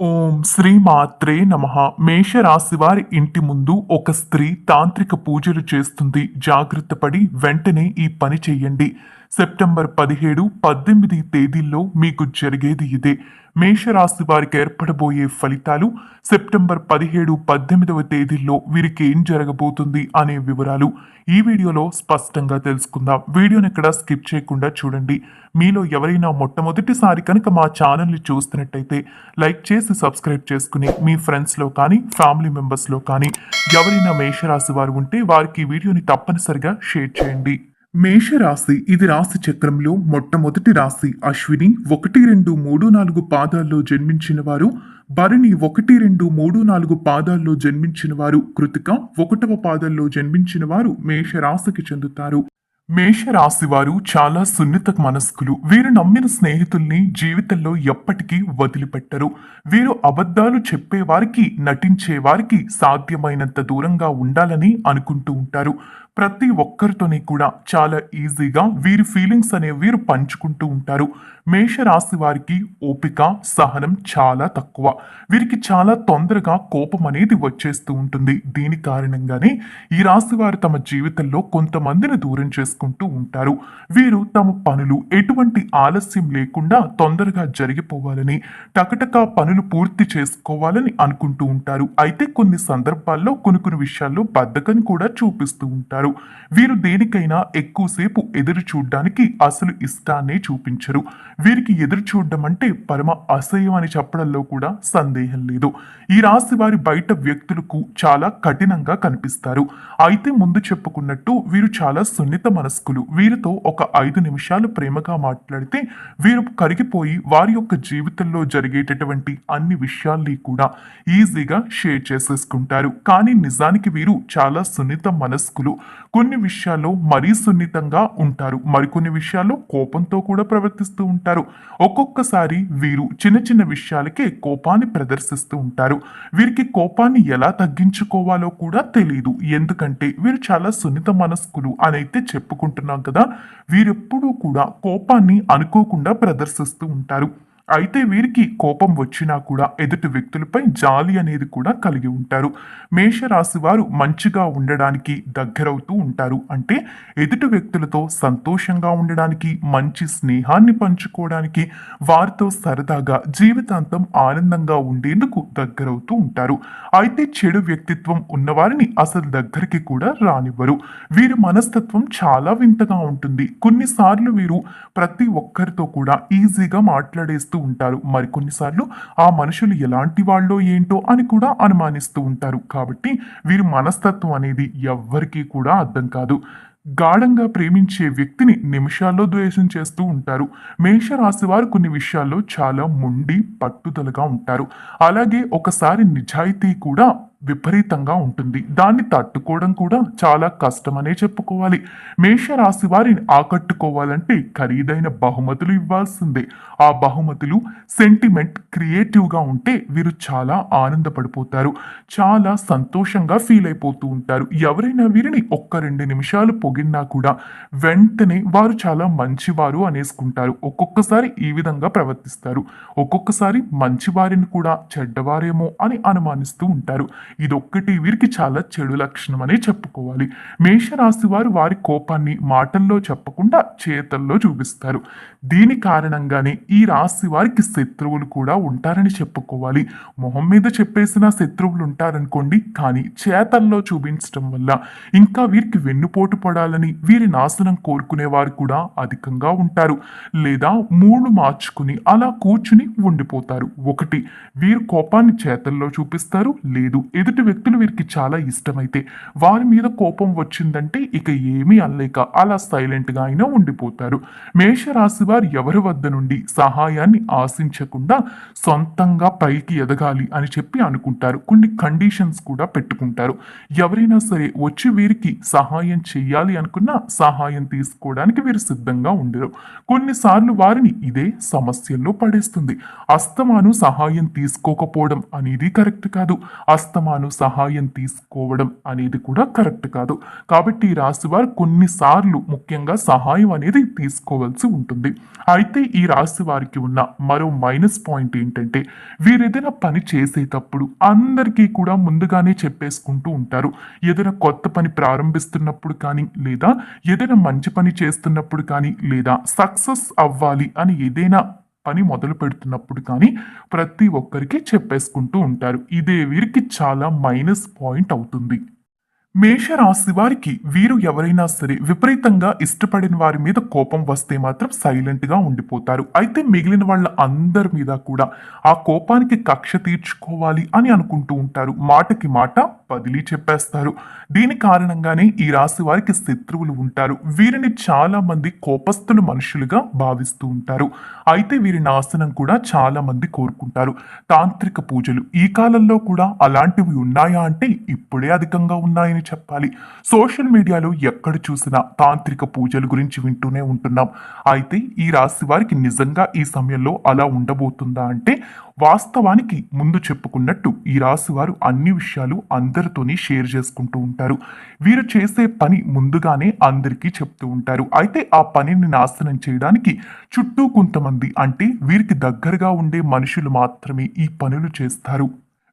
ఓం శ్రీ మాత్రే నమ. మేషరాశి వారి ఇంటి ముందు ఒక స్త్రీ తాంత్రిక పూజలు చేస్తుంది. జాగ్రత్త పడి వెంటనే ఈ పని చెయ్యండి సెప్టెంబర్ పదిహేడు పద్దెనిమిది తేదీల్లో మీకు జరిగేది ఇదే. మేషరాశి వారికి ఏర్పడబోయే ఫలితాలు సెప్టెంబర్ పదిహేడు పద్దెనిమిదవ తేదీల్లో వీరికి ఏం జరగబోతుంది అనే వివరాలు ఈ వీడియోలో స్పష్టంగా తెలుసుకుందాం. వీడియోని ఎక్కడ స్కిప్ చేయకుండా చూడండి. మీలో ఎవరైనా మొట్టమొదటిసారి కనుక మా ఛానల్ని చూస్తున్నట్టయితే లైక్ చేసి సబ్స్క్రైబ్ చేసుకుని మీ ఫ్రెండ్స్లో కానీ ఫ్యామిలీ మెంబర్స్లో కానీ ఎవరైనా మేషరాశి వారు ఉంటే వారికి ఈ వీడియోని తప్పనిసరిగా షేర్ చేయండి. మేషరాశి ఇది రాశి చక్రంలో మొట్టమొదటి రాశి. అశ్విని ఒకటి రెండు మూడు నాలుగు పాదాల్లో జన్మించిన వారు భరణి ఒకటి రెండు మూడు నాలుగు పాదాల్లో జన్మించిన వారు కృతిక ఒకటవ పాదాల్లో జన్మించిన వారు మేషరాశికి చెందుతారు. మేషరాశి వారు చాలా సున్నిత మనస్కులు. వీరు నమ్మిన స్నేహితుల్ని జీవితంలో ఎప్పటికీ వదిలిపెట్టరు. వీరు అబద్ధాలు చెప్పేవారికి నటించేవారికి సాధ్యమైనంత దూరంగా ఉండాలని అనుకుంటూ ఉంటారు. ప్రతి ఒక్కరితోని కూడా చాలా ఈజీగా వీరి ఫీలింగ్స్ అనేవి వీరు పంచుకుంటూ ఉంటారు. మేషరాశి వారికి ఓపిక సహనం చాలా తక్కువ. వీరికి చాలా తొందరగా కోపం అనేది వచ్చేస్తూ ఉంటుంది. దీని కారణంగానే ఈ రాశి వారు తమ జీవితంలో కొంతమందిని దూరం చేసుకుంటూ ఉంటారు. వీరు తమ పనులు ఎటువంటి ఆలస్యం లేకుండా తొందరగా జరిగిపోవాలని టకటకా పనులు పూర్తి చేసుకోవాలని అనుకుంటూ ఉంటారు. అయితే కొన్ని సందర్భాల్లో కొన్ని కొన్ని విషయాల్లో బద్ధకం కూడా చూపిస్తూ ఉంటారు. వీరు దేనికైనా ఎక్కువసేపు ఎదురు చూడడానికి అసలు ఇష్టాన్నే చూపించరు. వీరికి ఎదురు చూడడం అంటే పరమ అసహ్యం అని చెప్పడంలో కూడా సందేహం లేదు. ఈ రాశి వారి బయట వ్యక్తులకు చాలా కఠినంగా కనిపిస్తారు. అయితే ముందు చెప్పుకున్నట్టు వీరు చాలా సున్నిత మనస్కులు. వీరితో ఒక ఐదు నిమిషాలు ప్రేమగా మాట్లాడితే వీరు కరిగిపోయి వారి యొక్క జీవితంలో జరిగేటటువంటి అన్ని విషయాల్ని కూడా ఈజీగా షేర్ చేసేసుకుంటారు. కానీ నిజానికి వీరు చాలా సున్నిత మనస్కులు. కొన్ని విషయాల్లో మరీ సున్నితంగా ఉంటారు. మరికొన్ని విషయాల్లో కోపంతో కూడా ప్రవర్తిస్తూ ఉంటారు. ఒక్కొక్కసారి వీరు చిన్న చిన్న విషయాలకే కోపాన్ని ప్రదర్శిస్తూ ఉంటారు. వీరికి కోపాన్ని ఎలా తగ్గించుకోవాలో కూడా తెలియదు ఎందుకంటే వీరు చాలా సున్నిత మనస్కులు అని అయితే చెప్పుకుంటున్నాం కదా. వీరెప్పుడూ కూడా కోపాన్ని అనుకోకుండా ప్రదర్శిస్తూ ఉంటారు. అయితే వీరికి కోపం వచ్చినా కూడా ఎదుటి వ్యక్తులపై జాలి అనేది కూడా కలిగి ఉంటారు. మేషరాశి వారు మంచిగా ఉండడానికి దగ్గరవుతూ ఉంటారు. అంటే ఎదుటి వ్యక్తులతో సంతోషంగా ఉండడానికి మంచి స్నేహాన్ని పంచుకోవడానికి వారితో సరదాగా జీవితాంతం ఆనందంగా ఉండేందుకు దగ్గరవుతూ ఉంటారు. అయితే చెడు వ్యక్తిత్వం ఉన్నవారిని అసలు దగ్గరికి కూడా రానివ్వరు. వీరి మనస్తత్వం చాలా వింతగా ఉంటుంది. కొన్నిసార్లు వీరు ప్రతి ఒక్కరితో కూడా ఈజీగా మాట్లాడేస్తూ ఉంటారు. మరికొన్నిసార్లు ఆ మనుషులు ఎలాంటి వాళ్ళో ఏంటో అని కూడా అనుమానిస్తూ ఉంటారు. కాబట్టి వీరి మనస్తత్వం అనేది ఎవ్వరికీ కూడా అర్థం కాదు. గాఢంగా ప్రేమించే వ్యక్తిని నిమిషాల్లో ద్వేషం చేస్తూ ఉంటారు. మేషరాశి వారు కొన్ని విషయాల్లో చాలా మొండి పట్టుదలగా ఉంటారు. అలాగే ఒకసారి నిజాయితీ కూడా విపరీతంగా ఉంటుంది. దాన్ని తట్టుకోవడం కూడా చాలా కష్టమనే చెప్పుకోవాలి. మేషరాశి వారిని ఆకట్టుకోవాలంటే ఖరీదైన బహుమతులు ఇవ్వాల్సిందే. ఆ బహుమతులు సెంటిమెంట్ క్రియేటివ్గా ఉంటే వీరు చాలా ఆనందపడిపోతారు. చాలా సంతోషంగా ఫీల్ అయిపోతూ ఉంటారు. ఎవరైనా వీరిని ఒక్క రెండు నిమిషాలు పొగిడినా కూడా వెంటనే వారు చాలా మంచివారు అనేసుకుంటారు. ఒక్కొక్కసారి ఈ విధంగా ప్రవర్తిస్తారు. ఒక్కొక్కసారి మంచివారిని కూడా చెడ్డవారేమో అని అనుమానిస్తూ ఉంటారు. ఇదొక్కటి వీరికి చాలా చెడు లక్షణం అనే చెప్పుకోవాలి. మేషరాశి వారు వారి కోపాన్ని మాటల్లో చెప్పకుండా చేతల్లో చూపిస్తారు. దీని కారణంగానే ఈ రాశి వారికి శత్రువులు కూడా ఉంటారని చెప్పుకోవాలి. మొహం మీద చెప్పేసిన శత్రువులు ఉంటారనుకోండి కానీ చేతల్లో చూపించడం వల్ల ఇంకా వీరికి వెన్నుపోటు పడాలని వీరి నాశనం కోరుకునే వారు కూడా అధికంగా ఉంటారు. లేదా మూడు మార్చుకుని అలా కూర్చుని ఉండిపోతారు. ఒకటి వీరు కోపాన్ని చేతల్లో చూపిస్తారు లేదు ఎదుటి వ్యక్తులు వీరికి చాలా ఇష్టమైతే వారి మీద కోపం వచ్చిందంటే ఇక ఏమీ అల్లేక అలా సైలెంట్గా అయినా ఉండిపోతారు. మేషరాశి వారు ఎవరి వద్ద నుండి సహాయాన్ని ఆశించకుండా సొంతంగా పైకి ఎదగాలి అని చెప్పి అనుకుంటారు. కొన్ని కండిషన్స్ కూడా పెట్టుకుంటారు. ఎవరైనా సరే వచ్చి వీరికి సహాయం చేయాలి అనుకున్నా సహాయం తీసుకోవడానికి వీరు సిద్ధంగా ఉండరు. కొన్నిసార్లు వారిని ఇదే సమస్యల్లో పడేస్తుంది. అస్తమాను సహాయం తీసుకోకపోవడం అనేది కరెక్ట్ కాదు. అస్తమాను అస్తమాను సహాయం తీసుకోవడం అనేది కూడా కరెక్ట్ కాదు. కాబట్టి ఈ రాశి వారు కొన్నిసార్లు ముఖ్యంగా సహాయం అనేది తీసుకోవాల్సి ఉంటుంది. అయితే ఈ రాశి వారికి ఉన్న మరో మైనస్ పాయింట్ ఏంటంటే వీరు ఏదైనా పని చేసేటప్పుడు అందరికీ కూడా ముందుగానే చెప్పేసుకుంటూ ఉంటారు. ఏదైనా కొత్త పని ప్రారంభిస్తున్నప్పుడు కానీ లేదా ఏదైనా మంచి పని చేస్తున్నప్పుడు కానీ లేదా సక్సెస్ అవ్వాలి అని ఏదైనా పని మొదలు పెడుతున్నప్పుడు కానీ ప్రతి ఒక్కరికి చెప్పేసుకుంటూ ఉంటారు. ఇదే వీరికి చాలా మైనస్ పాయింట్ అవుతుంది. మేషరాశి వారికి వీరు ఎవరైనా సరే విపరీతంగా ఇష్టపడిన వారి మీద కోపం వస్తే మాత్రం సైలెంట్గా ఉండిపోతారు. అయితే మిగిలిన వాళ్ళ అందరి మీద కూడా ఆ కోపానికి కక్ష తీర్చుకోవాలి అని అనుకుంటూ ఉంటారు. మాటకి మాట బదిలీ చెప్పేస్తారు. దీని కారణంగానే ఈ రాశి వారికి శత్రువులు ఉంటారు. వీరిని చాలా మంది కోపస్తులు మనుషులుగా భావిస్తూ ఉంటారు. అయితే వీరి నాశనం కూడా చాలా మంది కోరుకుంటారు. తాంత్రిక పూజలు ఈ కాలంలో కూడా అలాంటివి ఉన్నాయా అంటే ఇప్పుడే అధికంగా ఉన్నాయని చెప్పాలి. సోషల్ మీడియాలో ఎక్కడ చూసినా తాంత్రిక పూజల గురించి వింటూనే ఉంటున్నాం. అయితే ఈ రాశి వారికి నిజంగా ఈ సమయంలో అలా ఉండబోతుందా అంటే వాస్తవానికి ముందు చెప్పుకున్నట్టు ఈ రాశి వారు అన్ని విషయాలు అందరూ అందరితోని షేర్ చేసుకుంటూ ఉంటారు. వీరు చేసే పని ముందుగానే అందరికీ చెప్తూ ఉంటారు. అయితే ఆ పనిని నాశనం చేయడానికి చుట్టూ కొంతమంది అంటే వీరికి దగ్గరగా ఉండే మనుషులు మాత్రమే ఈ పనులు చేస్తారు.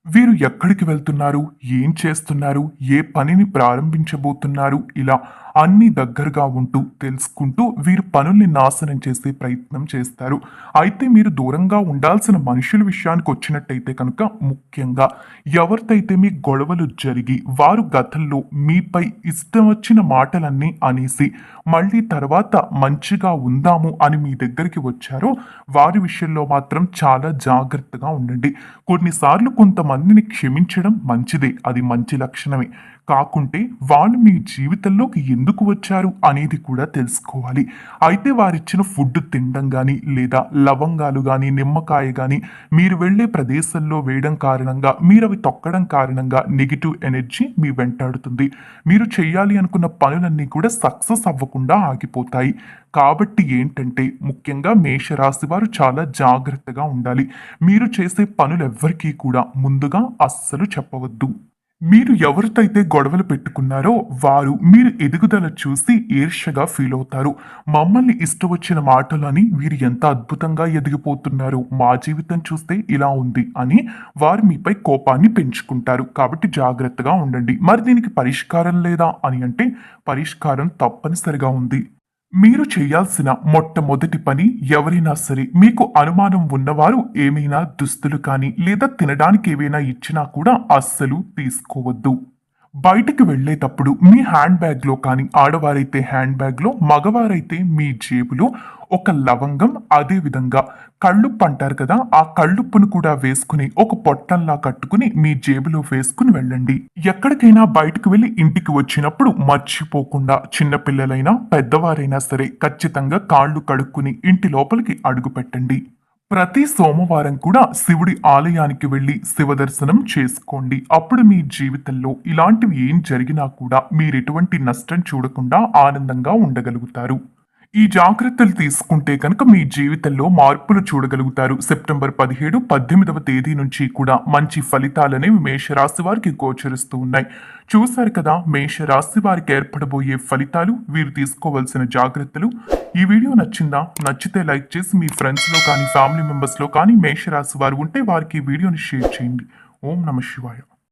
వీరు ఎక్కడికి వెళ్తున్నారు? ఏం చేస్తున్నారు? ఏ పనిని ప్రారంభించబోతున్నారు? ఇలా అన్ని దగ్గరగా ఉంటూ తెలుసుకుంటూ వీరు పనుల్ని నాశనం చేసే ప్రయత్నం చేస్తారు. అయితే మీరు దూరంగా ఉండాల్సిన మనుషుల విషయానికి వచ్చినట్టయితే కనుక ముఖ్యంగా ఎవరితైతే మీ గొడవలు జరిగి వారు గతంలో మీపై ఇష్టం వచ్చిన మాటలన్నీ అనేసి మళ్ళీ తర్వాత మంచిగా ఉందాము అని మీ దగ్గరికి వచ్చారో వారి విషయంలో మాత్రం చాలా జాగ్రత్తగా ఉండండి. కొన్నిసార్లు కొంతమందిని క్షమించడం మంచిదే. అది మంచి లక్షణమే. కాకుంటే వాళ్ళు మీ జీవితంలోకి ఎందుకు వచ్చారు అనేది కూడా తెలుసుకోవాలి. అయితే వారిచ్చిన ఫుడ్ తినడం కానీ లేదా లవంగాలు కానీ నిమ్మకాయ కానీ మీరు వెళ్ళే ప్రదేశంలో వేయడం కారణంగా మీరు అవి తొక్కడం కారణంగా నెగిటివ్ ఎనర్జీ మీ వెంటాడుతుంది మీరు చేయాలి అనుకున్న పనులన్నీ కూడా సక్సెస్ అవ్వకుండా ఆగిపోతాయి. కాబట్టి ఏంటంటే ముఖ్యంగా మేషరాశి వారు చాలా జాగ్రత్తగా ఉండాలి. మీరు చేసే పనులు ఎవ్వరికీ కూడా ముందుగా అస్సలు చెప్పవద్దు. మీరు ఎవరితో అయితే గొడవలు పెట్టుకున్నారో వారు మీరు ఎదుగుదల చూసి ఈర్ష్యగా ఫీల్ అవుతారు. మమ్మల్ని ఇష్టం వచ్చిన మాటలని వీరు ఎంత అద్భుతంగా ఎదిగిపోతున్నారు? మా జీవితం చూస్తే ఇలా ఉంది అని వారు మీపై కోపాన్ని పెంచుకుంటారు. కాబట్టి జాగ్రత్తగా ఉండండి. మరి దీనికి పరిష్కారం లేదా అని అంటే పరిష్కారం తప్పనిసరిగా ఉంది. మీరు చేయాల్సిన మొట్టమొదటి పని ఎవరైనా సరే మీకు అనుమానం ఉన్నవారు ఏమైనా దుస్తులు కానీ లేదా తినడానికి ఏవైనా ఇచ్చినా కూడా అస్సలు తీసుకోవద్దు. బయటికి వెళ్ళేటప్పుడు మీ హ్యాండ్ బ్యాగ్లో కానీ ఆడవారైతే హ్యాండ్ బ్యాగ్లో మగవారైతే మీ జేబులో ఒక లవంగం అదే విధంగా కళ్ళుప్పు అంటారు కదా ఆ కళ్ళుప్పును కూడా వేసుకుని ఒక పొట్టంలా కట్టుకుని మీ జేబులో వేసుకుని వెళ్ళండి. ఎక్కడికైనా బయటకు వెళ్ళి ఇంటికి వచ్చినప్పుడు మర్చిపోకుండా చిన్నపిల్లలైనా పెద్దవారైనా సరే ఖచ్చితంగా కాళ్ళు కడుక్కుని ఇంటి లోపలికి అడుగు పెట్టండి. ప్రతి సోమవారం కూడా శివుడి ఆలయానికి వెళ్ళి శివ దర్శనం చేసుకోండి. అప్పుడు మీ జీవితంలో ఇలాంటివి ఏం జరిగినా కూడా మీరు ఎటువంటి నష్టం చూడకుండా ఆనందంగా ఉండగలుగుతారు. ఈ జాగ్రత్తలు తీసుకుంటే కనుక మీ జీవితంలో మార్పులు చూడగలుగుతారు. సెప్టెంబర్ పదిహేడు పద్దెనిమిదవ తేదీ నుంచి కూడా మంచి ఫలితాలనేవి మేషరాశి వారికి గోచరిస్తూ ఉన్నాయి. చూశారు కదా మేషరాశి వారికి ఏర్పడబోయే ఫలితాలు వీరు తీసుకోవాల్సిన జాగ్రత్తలు. ఈ వీడియో నచ్చిందా? నచ్చితే లైక్ చేసి మీ ఫ్రెండ్స్లో కానీ ఫ్యామిలీ మెంబర్స్లో కానీ మేషరాశి వారు ఉంటే వారికి ఈ వీడియోని షేర్ చేయండి. ఓం నమ శివాయ.